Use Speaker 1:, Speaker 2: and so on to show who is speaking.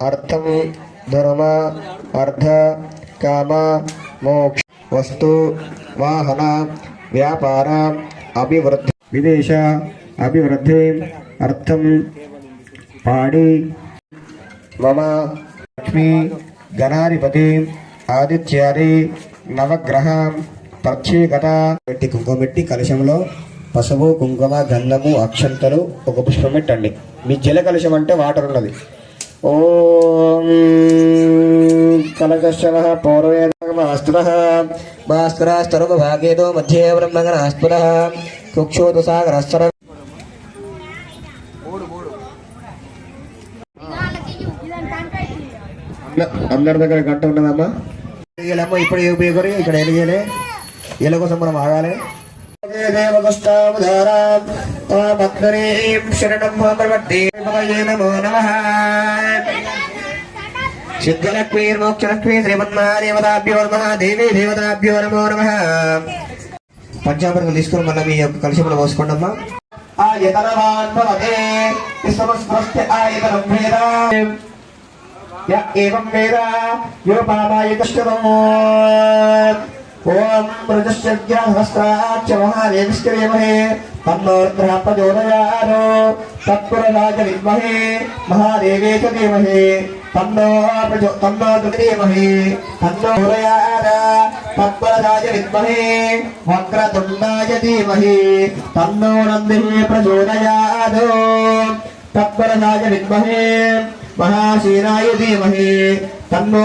Speaker 1: అర్థం ధర్మ అర్థ కామ మోక్ష వస్తు వాహన వ్యాపార అభివృద్ధి విదేశ అభివృద్ధి అర్థం పాడి మమ లక్ష్మి గణాధిపతి ఆదిత్యాది నవగ్రహ ప్రత్యేకత పెట్టి కుంకుమ పెట్టి కలశంలో పసుపు కుంకుమ గంధము అక్షంతలు ఒక పుష్పం పెట్టండి. మీ జల కలశం అంటే వాటర్ ఉన్నది. పౌరవేదమాస్తుర మాస్తురాస్తరుమ భాగేదో మధ్యే బ్రహ్మగణాస్పుర కుక్షోతు సాగరస్వర అందరి దగ్గర గంట ఉన్నదమ్మా? ఎలిగేలమ్మా ఇప్పుడు ఏ ఉపయోగరి ఇక్కడ ఎలిగేలే. ఎల కోసం మనం ఆగాలి శరణం నమో నమ సిద్ధలక్ష్మీర్మోక్షలక్ష్మీ శ్రీమన్మాదేవతాభ్యో నమ దేవీ దేవతాభ్యో నమో నమ పంచామృతం తీసుకుని మళ్ళీ మీ యొక్క కలుషములు పోసుకోండమ్మా। ఆయతనవాన్ భవతే ఆయతనం వేద। య ఏవం వేద? యోపామాయ కష్టదో ఓం మృజశ్చర్యాహస్రాక్ష మహాదేవిష్కరేమహే తన్నోర్ధ్ర ప్రచోదయారో తత్పురరాజ విద్మహే మహాదేవే చ ధీమహి తన్నో ప్రచో తన్నో ధీమహి తన్నో ఉదయార తత్పురరాజ విద్మహే వక్రతుండాయ ధీమహి తన్నో నంది ప్రచోదయాదో తత్పరరాజ విద్మహే మహాశీనాయ ధీమహి తన్నో